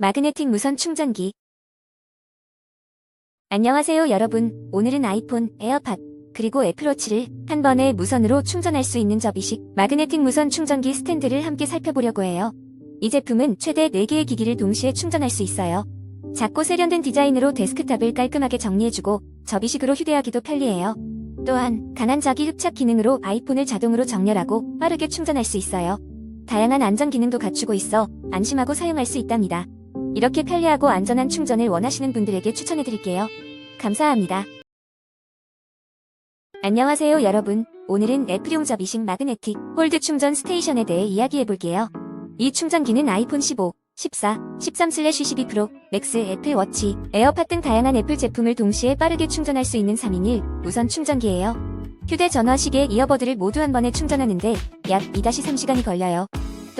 마그네틱 무선 충전기. 안녕하세요 여러분. 오늘은 아이폰, 에어팟, 그리고 애플워치를 한 번에 무선으로 충전할 수 있는 접이식 마그네틱 무선 충전기 스탠드를 함께 살펴보려고 해요. 이 제품은 최대 4개의 기기를 동시에 충전할 수 있어요. 작고 세련된 디자인으로 데스크탑을 깔끔하게 정리해주고 접이식으로 휴대하기도 편리해요. 또한 간환자기 흡착 기능으로 아이폰을 자동으로 정렬하고 빠르게 충전할 수 있어요. 다양한 안전 기능도 갖추고 있어 안심하고 사용할 수 있답니다. 이렇게 편리하고 안전한 충전을 원하시는 분들에게 추천해드릴게요. 감사합니다. 안녕하세요 여러분. 오늘은 애플용 접 이식 마그네틱 홀드 충전 스테이션에 대해 이야기해볼게요. 이 충전기는 아이폰 15, 14, 13/12 프로, 맥스, 애플 워치, 에어팟 등 다양한 애플 제품을 동시에 빠르게 충전할 수 있는 3인 1 무선 충전기예요. 휴대전화, 시계, 이어버드를 모두 한 번에 충전하는데 약 2-3시간이 걸려요.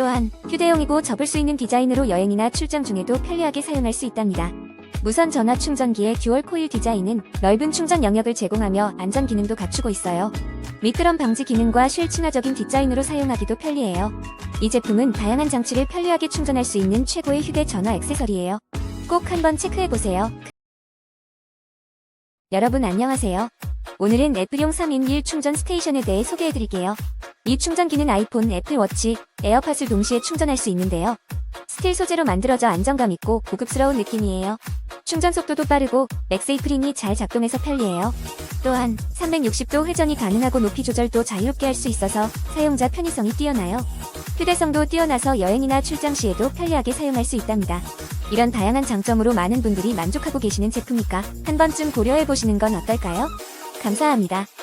또한 휴대용이고 접을 수 있는 디자인으로 여행이나 출장 중에도 편리하게 사용할 수 있답니다. 무선 전화 충전기의 듀얼 코일 디자인은 넓은 충전 영역을 제공하며 안전 기능도 갖추고 있어요. 미끄럼 방지 기능과 실 친화적인 디자인으로 사용하기도 편리해요. 이 제품은 다양한 장치를 편리하게 충전할 수 있는 최고의 휴대전화 액세서리예요. 꼭 한번 체크해보세요. 여러분 안녕하세요. 오늘은 애플용 3인 1 충전 스테이션에 대해 소개해드릴게요. 이 충전기는 아이폰, 애플워치, 에어팟을 동시에 충전할 수 있는데요. 스틸 소재로 만들어져 안정감 있고 고급스러운 느낌이에요. 충전 속도도 빠르고 맥세이프링이 잘 작동해서 편리해요. 또한 360도 회전이 가능하고 높이 조절도 자유롭게 할 수 있어서 사용자 편의성이 뛰어나요. 휴대성도 뛰어나서 여행이나 출장 시에도 편리하게 사용할 수 있답니다. 이런 다양한 장점으로 많은 분들이 만족하고 계시는 제품이니까 한 번쯤 고려해보시는 건 어떨까요? 감사합니다.